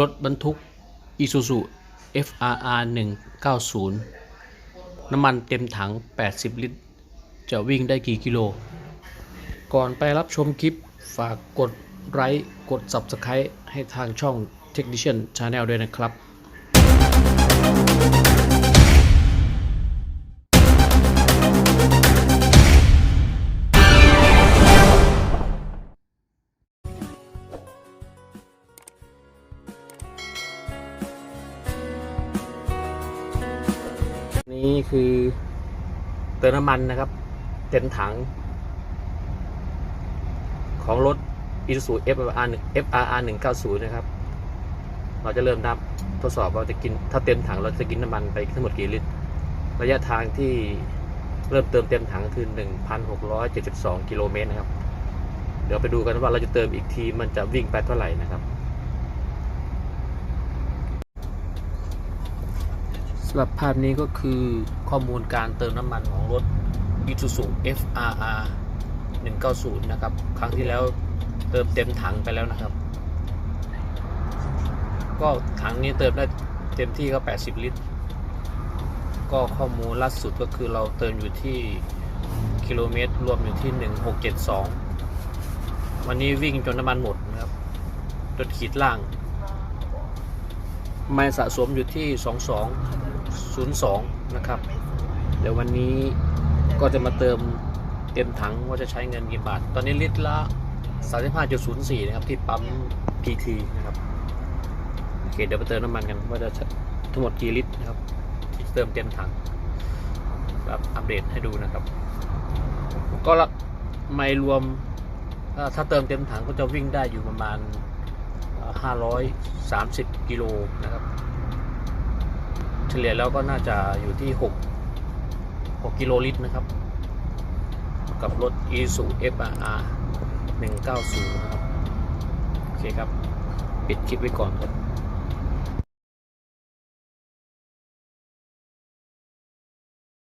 รถบรรทุก Isuzu FRR 190 น้ำมันเต็มถัง 80 ลิตร จะวิ่งได้กี่กิโล ก่อนไปรับชมคลิป ฝากกดไลค์กด Subscribe ให้ทางช่อง Technician Channel ด้วยนะครับ นี่คือเติมน้ำมันนะครับ เต็มถัง ของรถ Isuzu FRR 1 FRR 190 นะครับ เราจะเริ่มนับทดสอบว่าจะกินถ้าเต็มถังเราจะกินน้ำมันไปทั้งหมดกี่ลิตร ระยะทางที่เริ่มเติมเต็มถังคือ 1,672 กิโลเมตรนะครับ เดี๋ยวไปดูกันว่าเราจะเติมอีกทีมันจะวิ่งไปเท่าไหร่นะครับ สำหรับภาพนี้ก็คือข้อมูลการเติมน้ำมันของรถ Isuzu FRR 190 นะครับ ครั้งที่แล้วเติมเต็มถังไปแล้วนะครับ ก็ถังนี้เติมได้เต็มที่ก็ 80 ลิตร ก็ข้อมูลล่าสุดก็คือเราเติมอยู่ที่กิโลเมตรรวมอยู่ที่ 1672 วันนี้วิ่งจนน้ำมันหมดนะครับจนขีดล่าง ไม่สะสมอยู่ที่ 02 นะครับ เดี๋ยววันนี้ก็จะมาเติมเต็มถังว่าจะใช้เงินกี่บาท ตอนนี้ลิตรละ 35.04 นะครับ ที่ปั๊ม PT นะครับ โอเค เดี๋ยวไปเติมน้ำมันกัน ว่าจะทั้งหมดกี่ลิตรนะครับ ที่เติมเต็มถังครับอัปเดตให้ดูนะครับ ก็ละไม่รวมถ้าเติมเต็มถังก็จะวิ่งได้อยู่ประมาณ 530 กิโลนะครับ เฉลี่ยแล้วก็น่าจะอยู่ที่ 6 6กิโลลิตรนะครับ กับรถ Isuzu FRR 190นะครับ โอเคครับ ปิดคลิปไว้ก่อนครับ